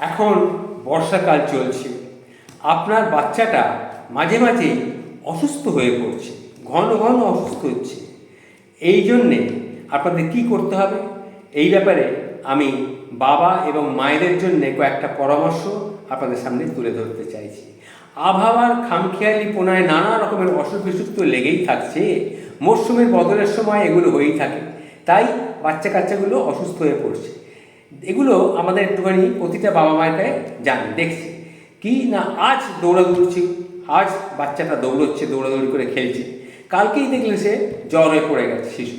এখন বর্ষাকাল চলছে। আপনার বাচ্চাটা মাঝে মাঝে অসুস্থ হয়ে পড়ছে, ঘন ঘন অসুস্থ হচ্ছে। এই জন্যে আপনাদের কি করতে হবে? এই ব্যাপারে আমি বাবা এবং মায়েদের জন্য কয়েকটা পরামর্শ আপনাদের সামনে তুলে ধরতে চাইছি। আবহাওয়ার খামখেয়ালি পোনায় নানা রকমের অসুখ বিসুখ তো লেগেই থাকছে, মরশুমের বদলের সময় এগুলো হয়েই থাকে। তাই বাচ্চা কাচ্চাগুলো অসুস্থ হয়ে পড়ছে। এগুলো আমাদের একটুখানি প্রতিটা বাবা মায়ের জানি দেখছি। কি না আজ দৌড়াদৌড়ছি আজ বাচ্চাটা দৌড়চ্ছে, দৌড়াদৌড়ি করে খেলছে। কালকেই দেখলে সে জ্বর পড়ে গেছে শিশু।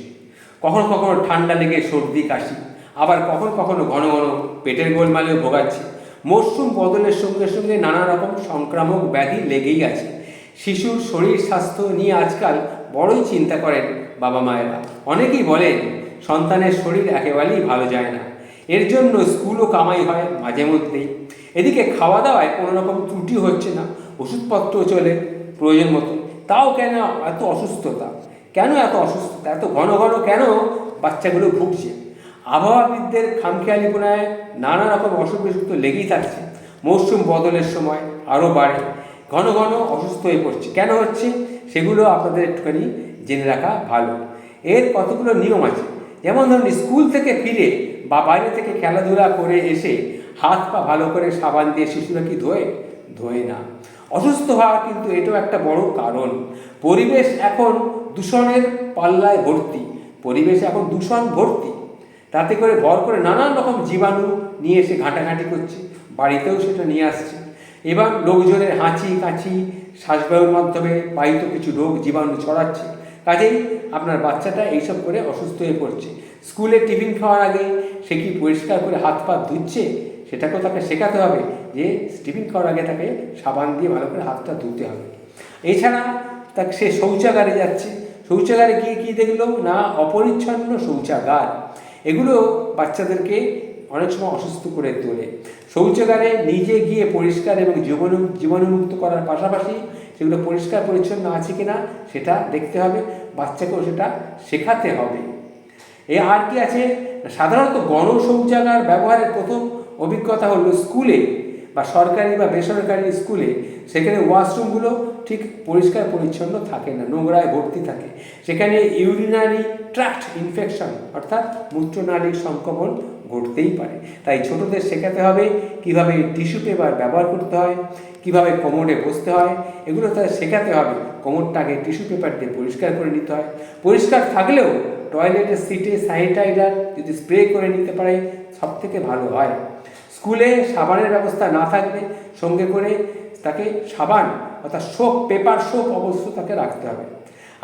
কখনো কখনো ঠান্ডা লেগে সর্দি, কাশি। আবার কখনো কখনো ঘন ঘন পেটের গোলমালেও ভোগাচ্ছে। মরশুম বদলের সঙ্গে সঙ্গে নানা রকম সংক্রামক ব্যাধি লেগেই আছে। শিশুর শরীর স্বাস্থ্য নিয়ে আজকাল বড়ই চিন্তা করেন বাবা মায়েরা। অনেকেই বলেন, সন্তানের শরীর একেবারেই ভালো যায় না। এর জন্য স্কুলও কামাই হয় মাঝে মধ্যেই। এদিকে খাওয়া দাওয়ায় কোনো রকম ত্রুটি হচ্ছে না, ওষুধপত্র চলে প্রয়োজন মতো। তাও কেন এত অসুস্থতা? কেন এত অসুস্থতা? এত ঘন ঘন কেন বাচ্চাগুলো ভুগছে? আবহাওয়াবিদদের খামখেয়ালিপনায় নানা রকম অসুখ বিসুখ তো লেগেই থাকছে। মৌসুম বদলের সময় আরও বাড়ে। ঘন ঘন অসুস্থ হয়ে পড়ছে। কেন হচ্ছে? সেগুলো আপনাদের একটুখানি জেনে রাখা ভালো। এর কতগুলো নিয়ম আছে? যেমন ধরুন, স্কুল থেকে ফিরে বা বাইরে থেকে খেলাধুলা করে এসে হাত পা ভালো করে সাবান দিয়ে শিশুরা কি ধোয়ে? ধোয়ে না। অসুস্থ হওয়া কিন্তু এটাও একটা বড় কারণ। পরিবেশ এখন দূষণের পাল্লায় ভর্তি। পরিবেশ এখন দূষণ ভর্তি। তাতে করে ভর করে নানান রকম জীবাণু নিয়ে এসে ঘাঁটাঘাঁটি করছে। বাড়িতেও সেটা নিয়ে আসছে। এবং লোকজনের হাঁচি কাঁচি শ্বাসবায়ুর মাধ্যমে বায়ুতে কিছু রোগ জীবাণু ছড়াচ্ছে। কাজেই আপনার বাচ্চাটা এইসব করে অসুস্থ হয়ে পড়ছে। স্কুলে টিফিন খাওয়ার আগে সে কি পরিষ্কার করে হাত পা ধুচ্ছে? সেটাকেও তাকে শেখাতে হবে যে টিফিন খাওয়ার আগে তাকে সাবান দিয়ে ভালো করে হাতটা ধুতে হবে। এছাড়া তাকে সে শৌচাগারে যাচ্ছে। শৌচাগারে গিয়ে কী দেখল? না, অপরিচ্ছন্ন শৌচাগার। এগুলো বাচ্চাদেরকে অনেক সময় অসুস্থ করে তোলে। শৌচাগারে নিজে গিয়ে পরিষ্কার এবং জীবাণু জীবাণুমুক্ত করার পাশাপাশি সেগুলো পরিষ্কার, পরিচ্ছন্ন আছে কি না সেটা দেখতে হবে, বাচ্চাকেও সেটা শেখাতে হবে। এ আর কি আছে? সাধারণত গণ শৌচাগার ব্যবহারের প্রথম অভিজ্ঞতা হলো স্কুলে বা সরকারি বা বেসরকারি স্কুলে। সেখানে ওয়াশরুমগুলো ঠিক পরিষ্কার, পরিচ্ছন্ন থাকে না, নোংরায় ভর্তি থাকে। সেখানে ইউরিনারি ট্র্যাক্ট ইনফেকশন অর্থাৎ মূত্রনালীর সংক্রমণ ঘটতেই পারে। তাই ছোটদের শেখাতে হবে কীভাবে টিস্যু পেপার ব্যবহার করতে হয়, কীভাবে কোমরে বসতে হয়, এগুলো তাদের শেখাতে হবে। কোমরটাকে টিস্যু পেপার দিয়ে পরিষ্কার করে নিতে হয়। পরিষ্কার থাকলেও টয়লেটের সিটে স্যানিটাইজার যদি স্প্রে করে নিতে পারে সব থেকে ভালো হয়। স্কুলে সাবানের ব্যবস্থা না থাকলে সঙ্গে করে তাকে সাবান অর্থাৎ সোপ, পেপার সোপ অবশ্য তাকে রাখতে হবে।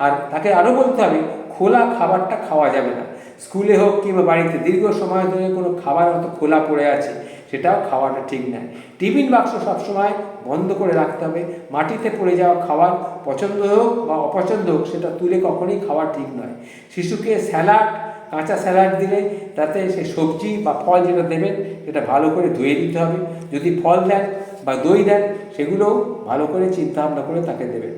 আর তাকে আরও বলতে হবে, খোলা খাবারটা খাওয়া যাবে না। স্কুলে হোক কিংবা বাড়িতে দীর্ঘ সময় ধরে কোনো খাবার হয়তো খোলা পড়ে আছে, সেটাও খাওয়াটা ঠিক নয়। টিফিন বাক্স সবসময় বন্ধ করে রাখতে হবে। মাটিতে পড়ে যাওয়া খাবার পছন্দ হোক বা অপছন্দ হোক, সেটা তুলে কখনোই খাওয়া ঠিক নয়। শিশুকে স্যালাড, কাঁচা স্যালাড দিলে তাতে সে সবজি বা ফল যেটা দেবেন, সেটা ভালো করে ধুয়ে দিতে হবে। যদি ফল দেন বা দই দেন, সেগুলোও ভালো করে চিন্তা ভাবনা করে তাকে দেবেন।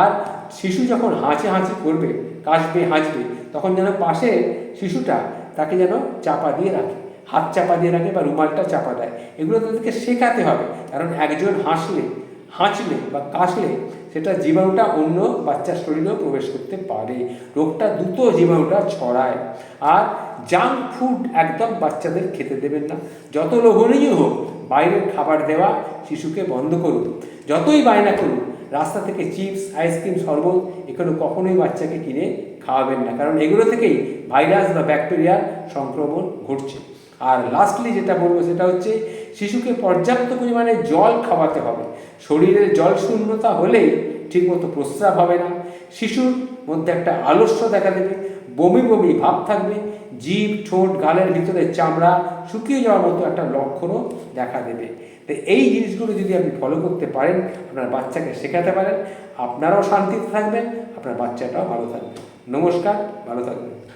আর শিশু যখন হাঁচে হাঁচি করবে, কাশবে, হাঁচবে তখন যেন পাশে শিশুটা তাকে যেন চাপা দিয়ে রাখে। হাত চাপা দিয়ে রাখে বা রুমালটা চাপা দেয়। এগুলো তাদেরকে শেখাতে হবে। কারণ একজন হাসলে, হাঁচলে বা কাশলে সেটা জীবাণুটা অন্য বাচ্চার শরীরেও প্রবেশ করতে পারে। রোগটা দ্রুত জীবাণুটা ছড়ায়। আর জাঙ্ক ফুড একদম বাচ্চাদের খেতে দেবেন না। যত লোভনীয় হোক, বাইরের খাবার দেওয়া শিশুকে বন্ধ করুন। যতই বায়না করুন, রাস্তা থেকে চিপস, আইসক্রিম, শরবত এগুলো কখনোই বাচ্চাকে কিনে খাওয়াবেন না। কারণ এগুলো থেকেই ভাইরাস বা ব্যাকটেরিয়ার সংক্রমণ ঘটছে। আর লাস্টলি যেটা বলব সেটা হচ্ছে, শিশুকে পর্যাপ্ত পরিমাণে জল খাওয়াতে হবে। শরীরের জল শূন্যতা হলেই ঠিকমতো প্রস্রাব হবে না। শিশুর মধ্যে একটা আলস্য দেখা দেবে, বমি বমি ভাব থাকবে, জিভ, ঠোঁট গালের ভিতরে চামড়া শুকিয়ে যাওয়ার মতো একটা লক্ষণও দেখা দেবে। তো এই জিনিসগুলো যদি আপনি ফলো করতে পারেন, আপনার বাচ্চাকে শেখাতে পারেন, আপনারাও শান্তিতে থাকবেন, আপনার বাচ্চাটাও ভালো থাকবে। নমস্কার ভালো থাকবেন